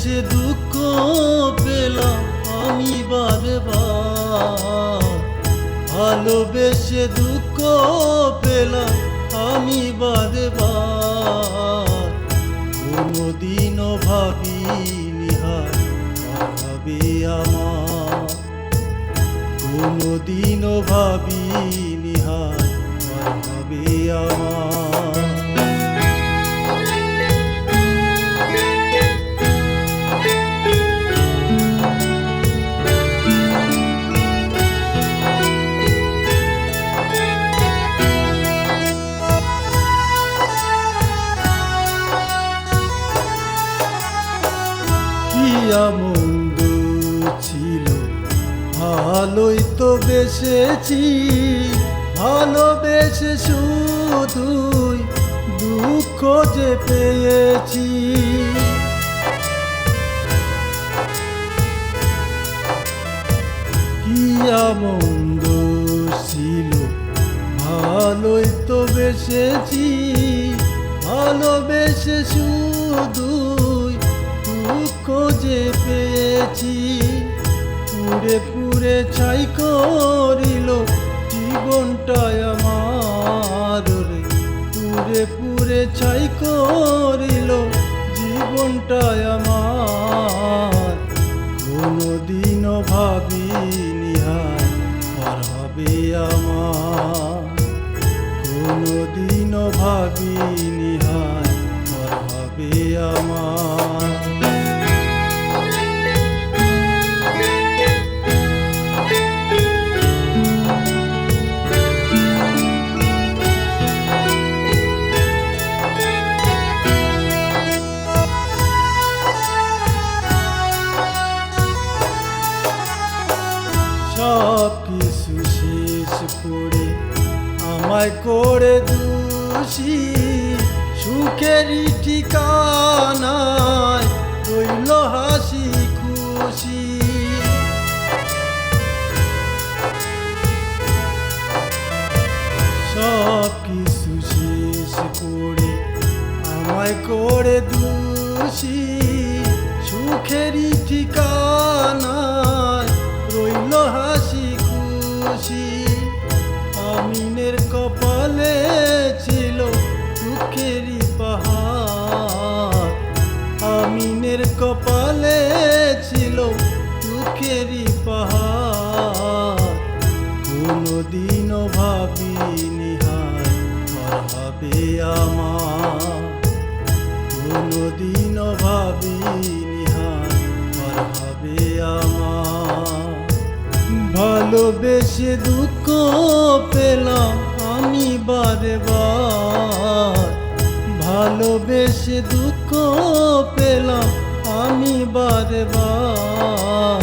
ভালোবেসে দুঃখ পেলাম আমি বারে বার ভালোবেসে দুঃখ পেলাম আমি বারে বার কোনোদিনও ভাবিনি হার হবে আমার। কোনোদিনও ভাবিনি কি আমন্দ ছিল। ভালোই তো বেসেছি, ভালোবেসে শুধুই দুঃখ যে পেয়েছি। কি আমন্দ ছিল, ভালোই তো বেসেছি, ভালোবেসে শুধুই যে পেয়েছি। পুরে পুরে ছাই করিল জীবনটাই আমার রে। পুরে পুরে ছাই করিল জীবনটাই আমার। কোনোদিনও ভাবিনি হার পার হবে আমার। কোনোদিনও ভাবিনি হার পার হবে আমার। সব কিছু শেষ করে আমায় করে দোষী। সুখেরই ঠিকানায় রইল হাসি খুশি। সব কিছু শেষ করে আমায় করে দোষী। সুখেরই রইল হাসি খুশি। আমিনের কপালে ছিল দুঃখেরই পাহাড়। আমিনের কপালে ছিল দুঃখেরই পাহাড়। কোনোদিনও ভাবিনি পার হবে আমার। কোনোদিনও ভাবিনি পার হবে আমার। ভালোবেসে দুঃখ পেলাম আমি বারে বার। ভালোবেসে দুঃখ পেলাম আমি বারে বার।